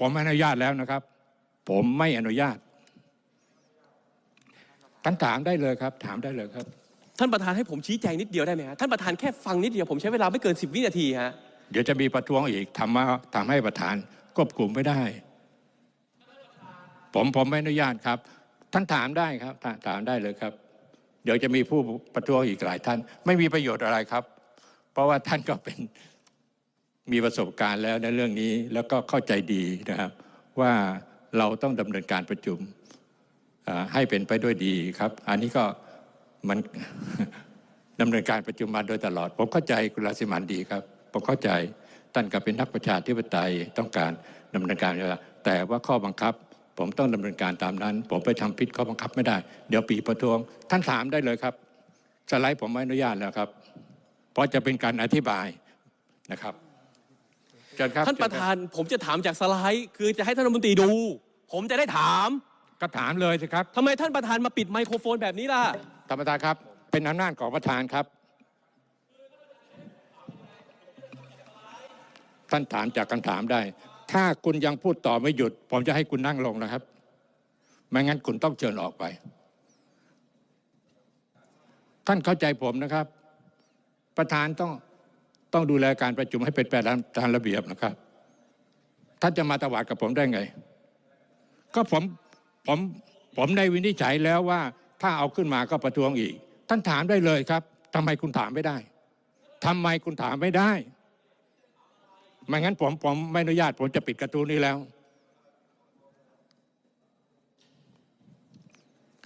ผมไม่อนุญาตแล้วนะครับ ผมไม่อนุญาตท่านถามได้เลยครับ ถามได้เลยครับ ท่านประธานให้ผมชี้แจงนิดเดียวได้ไหมฮะท่านประธานแค่ฟังนิดเดียวผมใช้เวลาไม่เกิน10วินาทีฮะเดี๋ยวจะมีประท้วงอีกทำมาทำให้ประธานควบคุมไม่ได้ ผมผมไม่อนุญาตครับ ท่านถามได้ครับถาถามได้เลยครับ เดี๋ยวจะมีผู้ประท้วงอีกหลายท่าน ไม่มีประโยชน์อะไรครับ เพราะว่าท่านก็เป็น มีประสบการณ์แล้วในเรื่องนี้แล้วก็เข้าใจดีนะครับ ว่าเราต้องดำเนินการประชุมให้เป็นไปด้วยดีครับ อันนี้ก็มันดำเนินการประชุมมาโดยตลอด ผมเข้าใจคุณรังสิมันดีครับ ผมเข้าใจท่านก็เป็นนักประชาธิปไตยต้องการดำเนินการแต่ว่าข้อบังคับ ผมต้องดำเนินการตามนั้น ผมไปทำผิดข้อบังคับไม่ได้ เดี๋ยวปีประท้วง ท่านถามได้เลยครับสไลด์ผมไม่อนุญาตแล้วครับ เพราะจะเป็นการอธิบายนะครับ ท่านประเชิญคธานผมจะถามจากสไลด์ คือจะให้ท่านรัฐมนตรีดู ผมจะได้ถามก็ถามเลยสิครับทำไมท่านประธานมาปิดไมโครโฟนแบบนี้ล่ะท่านประธานครับ เป็นอำนาจของประธานครับ ท่านถามจากคำถามได้ ถ้าคุณยังพูดต่อไม่หยุด ผมจะให้คุณนั่งลงนะครับไม่งั้นคุณต้องเชิญออกไป ท่านเข้าใจผมนะครับ ประธานต้อง ต้องดูแลการประชุมให้เป็นไปตามตามระเบียบนะครับท่านจะมาตวาดกับผมได้ไง ก็ผมผมผมได้วินิจฉัยแล้วว่า ถ้าเอาขึ้นมาก็ประท้วงอีก ท่านถามได้เลยครับทำไมคุณถามไม่ได้ทำไมคุณถามไม่ได้ไม่งั้นผมผมไม่อนุญาต ผมจะปิดกระตูนนี้แล้ว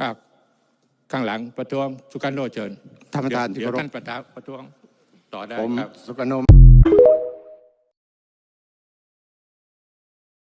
ครับข้างหลังประท้วงสุกันโนเชิญท่านประธานที่เดี๋ยวเคารพท่านประท้วงประท้วง ต่อได้ครับสุกนม